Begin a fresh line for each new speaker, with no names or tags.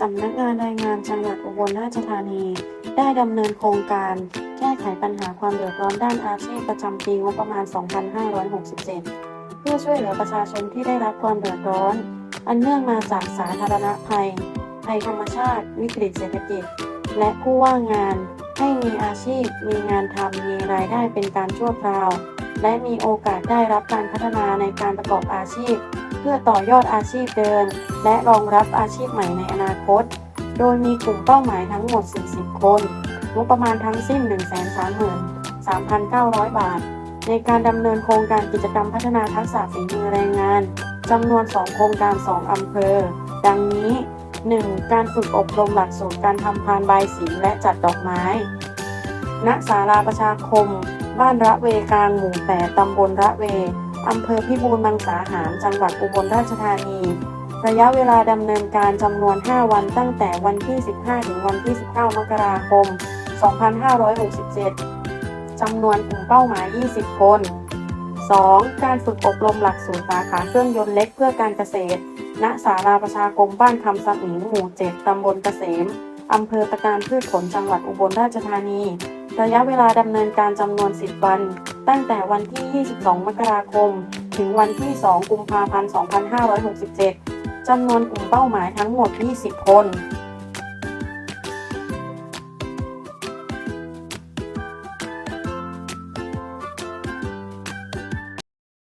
สำนักงานแรงงานจังหวัดอุบลราชธานี ได้ดำเนินโครงการ แก้ไขปัญหาความเดือดร้อนด้านอาชีพประจำปีงบประมาณ 2567 เพื่อช่วยเหลือประชาชนที่ได้รับความเดือดร้อน อันเนื่องมาจากสาธารณภัย ภัยธรรมชาติ วิกฤตเศรษฐกิจ และผู้ว่างงาน ให้มีอาชีพ มีงานทำมีรายได้เป็นการชั่วคราว และมีโอกาสได้รับการพัฒนาในการประกอบอาชีพ เพื่อต่อยอดอาชีพเดิน และรองรับอาชีพใหม่ในอนาคต โดยมีกลุ่มเป้าหมายทั้งหมด 40 คนงบประมาณทั้งสิ้น 133,900 บาท ในการดำเนินโครงการกิจกรรมพัฒนาทักษะฝีมือแรงงานจำนวน 2 โครงการ 2 อำเภอ ดังนี้ 1. การฝึกอบรมหลักสูตรการทำพานใบสีและจัดดอกไม้ ณ ศาลาประชาคม บ้านระเวกลางหมู่8ตำบลระเว อำเภอพิบูลมังสาหาร จังหวัดอุบลราชธานี ระยะเวลาดำเนินการจำนวน 5 วันตั้งแต่วันที่ 15 ถึงวันที่ 19 มกราคม 2567 จำนวนกลุ่มเป้าหมาย 20 คน 2. การฝึกอบรมหลักสูตรสาขาเครื่องยนต์เล็กเพื่อการเกษตร ณ ศาลาประชาคมบ้านคำสมิงหมู่ 7 ตำบลเกษม อำเภอตะการพืชผลจังหวัดอุบลราชธานี ระยะเวลาดำเนินการจำนวน 10 วัน ตั้งแต่วันที่ 22 มกราคม ถึงวันที่ 2 กุมภาพันธ์ 2567 จำนวนกลุ่มเป้าหมายทั้งหมด 20 คน